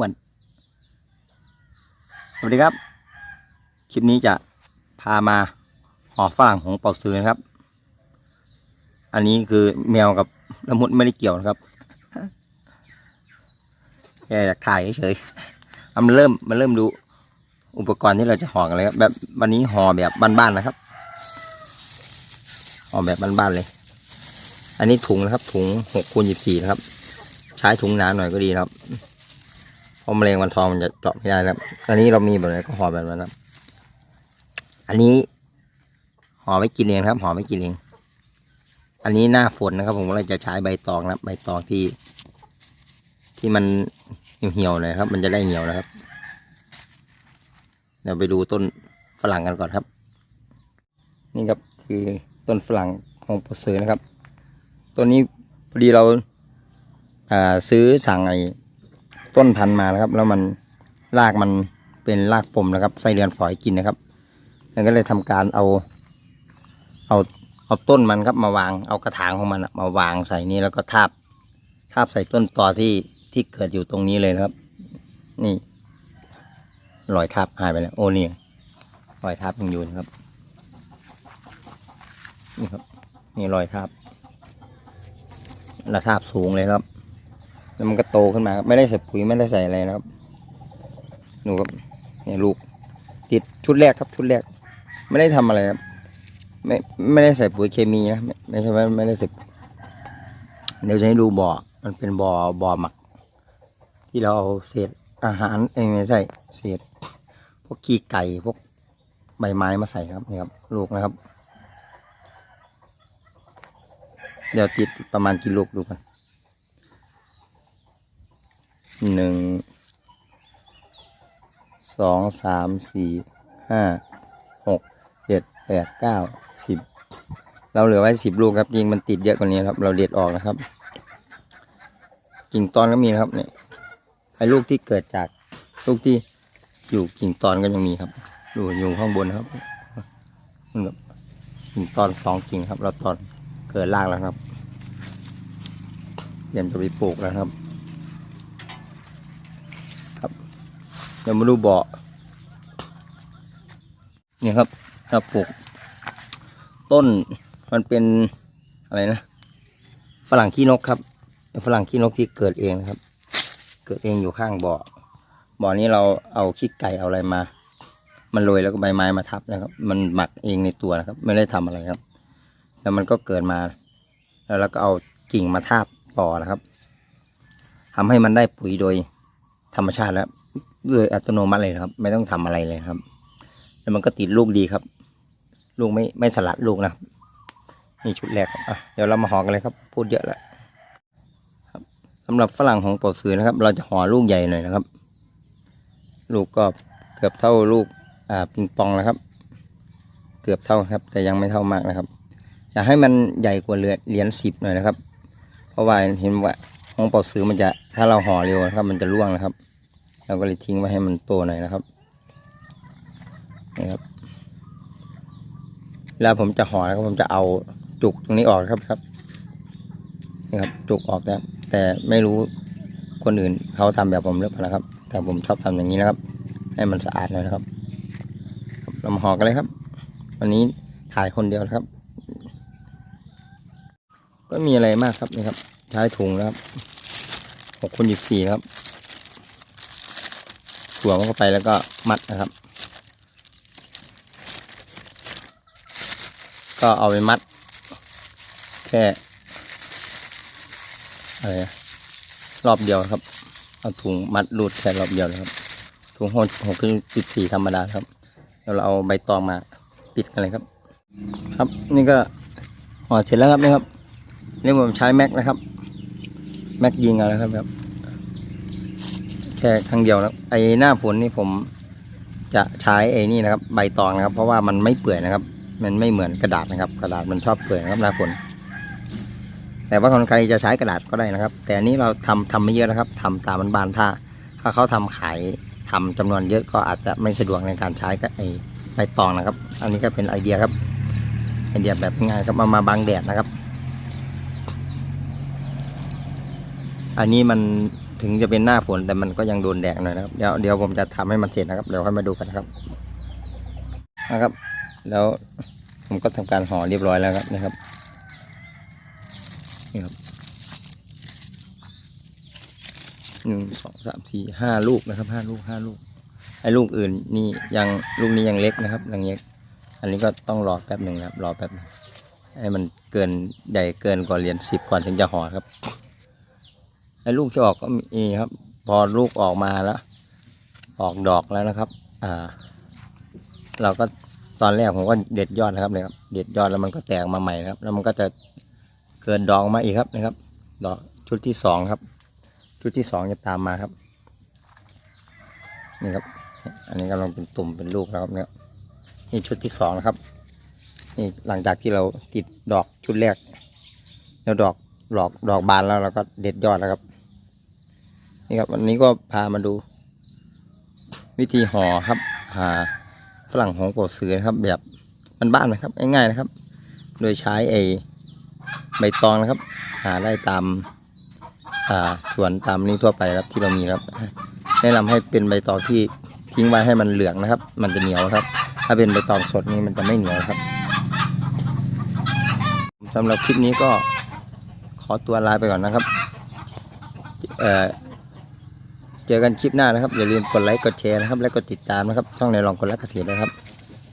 วนสวัสดีครับ คลิปนี้จะพามาห่อฝรั่งของเป่าซื้อนะครับ อันนี้คือแมวกับละมุดไม่ได้เกี่ยวนะครับแค่อยากถ่ายเฉยๆเอามันเริ่มมันเริ่มดูอุปกรณ์ที่เราจะห่อกันเลยครับแบบวันนี้ห่อแบบบ้านๆนะครับห่อแบบบ้านๆเลย อันนี้ถุงนะครับ ถุงหกคูณยี่สี่นะครับ ใช้ถุงหนาหน่อยก็ดีครับ เพราะแมลงวันทองมันจะเจาะไม่ได้ครับอันนี้เรามีแบบไหนก็ห่อแบบนั้นครับ อันนี้ห่อไว้กินเองครับห่อไว้กินเอง อันนี้หน้าฝนนะครับ ผมก็เลยจะใช้ใบตองนะครับ ใบตองที่ ที่มันเหี่ยวๆหน่อยครับ มันจะได้เหี่ยวนะครับ เดี๋ยวไปดูต้นฝรั่งกันก่อนครับ นี่ครับคือต้นฝรั่งของปอเสือนะครับต้นนี้พอดีเราอ่าซื้อสั่งไอ ต้นพันธุ์มานะครับ แล้วมันรากมันเป็นรากปมนะครับไส้เดือนฝอยกินนะครับมันก็เลยทำการเอา เอาเอาต้นมันครับมาวางเอากระถางของมันมาวางใส่นี่แล้วก็ทาบทาบใส่ต้นตอที่ที่เกิดอยู่ตรงนี้เลยนะครับ นี่รอยทับหายไปแล้วโอ้นี่รอยทับยังอยู่นะครับ นี่ครับนี่รอยทับระทาบสูงเลยครับ แล้วมันก็โตขึ้นมาครับไม่ได้ใส่ปุ๋ยไม่ได้ใส่อะไรนะครับดูครับเนี่ยลูก ติดชุดแรกครับชุดแรก ไม่ได้ทำอะไรครับ ไม่ไม่ได้ใส่ปุ๋ยเคมีนะไม่ไม่ใช่ว่าไม่ได้ใส่เดี๋ยวจะให้ดูบ่อ มันเป็นบ่อบ่อหมัก ที่เราเอาเศษอาหารเองไม่ใช่เศษพวกขี้ไก่พวกใบไม้มาใส่ครับนี่ครับ ลูกนะครับ เดี๋ยวติดประมาณกี่ลูกดูกัน หนึ่งสองสามสี่ห้าหกเจ็ดแปดเก้าสิบเราเหลือไว้สิบลูกครับจริงมันติดเยอะกว่านี้ครับ เราเด็ดออกนะครับกิ่งตอนก็มีครับเนี่ยไอ้ลูกที่เกิดจากลูกที่อยู่กิ่งตอนก็ยังมีครับอยู่อยู่ข้างบนครับนี่ครับกิ่งตอนสองกิ่งครับ เราตอนเกิดรากแล้วครับเตรียมจะไปปลูกแล้วครับ เดี๋ยวมาดูบ่อนี่ครับถ้าปลูก ต้นมันเป็นอะไรนะฝรั่งขี้นกครับฝรั่งขี้นกที่เกิดเองนะครับ เกิดเองอยู่ข้างบ่อบ่อนี้เราเอาขี้ไก่เอาอะไรมา มันโรยแล้วก็ใบไม้มาทับนะครับ มันหมักเองในตัวนะครับ ไม่ได้ทำอะไรครับ แล้วมันก็เกิดมา แล้วเราก็เอากิ่งมาทาบต่อนะครับทำให้มันได้ปุ๋ยโดยธรรมชาติแล้ว โดยอัตโนมัติเลยครับ ไม่ต้องทำอะไรเลยครับ แล้วมันก็ติดลูกดีครับ ลูกไม่ไม่สลัดลูกนะนี่ชุดแรกครับอะเดี๋ยวเรามาห่อกันเลยครับ พูดเยอะแล้วครับสำหรับฝรั่งของปอดสือนะครับ เราจะห่อลูกใหญ่หน่อยนะครับ ลูกก็เกือบเท่าลูกอ่าปิงปองนะครับ เกือบเท่าครับ แต่ยังไม่เท่ามากนะครับอยากให้มันใหญ่กว่าเหรียญสิบหน่อยนะครับ เพราะว่าเห็นว่าของป่าซื้อมันจะถ้าเราห่อเร็วนะครับ มันจะร่วงนะครับ เราก็เลยทิ้งไว้ให้มันโตหน่อยนะครับนี่ครับแล้วผมจะห่อแล้วผมจะเอาจุกตรงนี้ออกครับครับนี่ครับจุกออกแต่แต่ไม่รู้คนอื่นเขาทำแบบผมหรือเปล่านะครับ แต่ผมชอบทำอย่างนี้นะครับ ให้มันสะอาดเลยนะครับเรามาห่อกันเลยครับ วันนี้ถ่ายคนเดียวครับ ก็มีอะไรมากครับนี่ครับใช้ถุงนะครับหกคูณยี่สี่ครับ วมเข้าไปแล้วก็มัดนะครับ ก็เอาไปมัด แค่อะไรรอบเดียวครับ เอาถุงมัดรูดแค่รอบเดียวนะครับ ถุงหกหกคูณสิบสี่ธรรมดาครับแล้วเราเอาใบตองมาปิดกันเลยครับ ครับนี่ก็ห่อเสร็จแล้วครับนี่ครับนี่ผมใช้แม็กนะครับ แม็กยิงเอาแล้วครับ แค่ครั้งเดียวนะไอหน้าฝนนี่ผมจะใช้ไอ้นี่นะครับ ใบตองนะครับ เพราะว่ามันไม่เปื่อยนะครับ มันไม่เหมือนกระดาษนะครับ กระดาษมันชอบเปื่อยนะครับหน้าฝน แต่ว่าคนใครจะใช้กระดาษก็ได้นะครับ แต่อันนี้เราทำทำไม่เยอะนะครับทำตามบานๆถ้า ถ้าเขาทำขายทำจำนวนเยอะก็อาจจะไม่สะดวกในการใช้กับไอใบตองนะครับ อันนี้ก็เป็นไอเดียครับไอเดียแบบง่ายครับเอามาบังแดดนะครับ อันนี้มัน ถึงจะเป็นหน้าฝนแต่มันก็ยังโดนแดดหน่อยนะครับ เดี๋ยวเดี๋ยวผมจะทำให้มันเสร็จนะครับ เดี๋ยวค่อยมาดูกันนะครับ นะครับ แล้วผมก็ทำการห่อเรียบร้อยแล้วครับนะครับนี่ครับหนึ่งสองสามสี่ห้าลูกนะครับห้าลูกห้าลูกไอ้ลูกอื่นนี่ยังลูกนี้ยังเล็กนะครับยังเล็ก อันนี้ก็ต้องรอแป๊บหนึ่งครับรอแป๊บหนึงให้มันเกินใหญ่เกินกว่าเหรียญสิบก่อนถึงจะห่อครับ ไอ้ลูกที่ออกก็มีครับ พอลูกออกมาแล้ว ออกดอกแล้วนะครับ อ่า เราก็ตอนแรกผมก็เด็ดยอดนะครับเนี่ยครับ เด็ดยอดแล้วมันก็แตกมาใหม่นะครับ แล้วมันก็จะเกินดอกมาอีกครับนะครับ ดอกชุดที่สองครับ ชุดที่สองจะตามมาครับ นี่ครับ อันนี้กำลังเป็นตุ่มเป็นลูกแล้วครับเนี่ยนี่ชุดที่สองนะครับ นี่หลังจากที่เราติดดอกชุดแรก แล้วดอกดอกดอกบานแล้วเราก็เด็ดยอดแล้วครับ นี่ครับวันนี้ก็พามาดู วิธีห่อครับหาฝรั่งหงโกสือนะครับ แบบบ้านๆนะครับง่ายๆนะครับ โดยใช้ไอ้ใบตองนะครับ หาได้ตามาสวนตามนี้ทั่วไปครับที่เรามีครับ แนะนำให้เป็นใบตองที่ทิ้งไว้ให้มันเหลืองนะครับ มันจะเหนียวครับ ถ้าเป็นใบตองสดนี่มันจะไม่เหนียวครับสำหรับคลิปนี้ก็ขอตัวลาไปก่อนนะครับ เอ่อ เจอกันคลิปหน้านะครับ อย่าลืมกดไลค์กดแชร์นะครับ และกดติดตามนะครับ ช่องในรองคนรักเกษตรนะครับ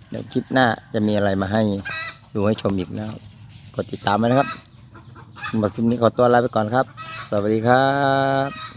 เดี๋ยวคลิปหน้าจะมีอะไรมาให้ดูให้ชมอีกนะครับกดติดตามไว้นะครับสำหรับคลิปนี้ขอตัวลาไปก่อนครับ สวัสดีครับ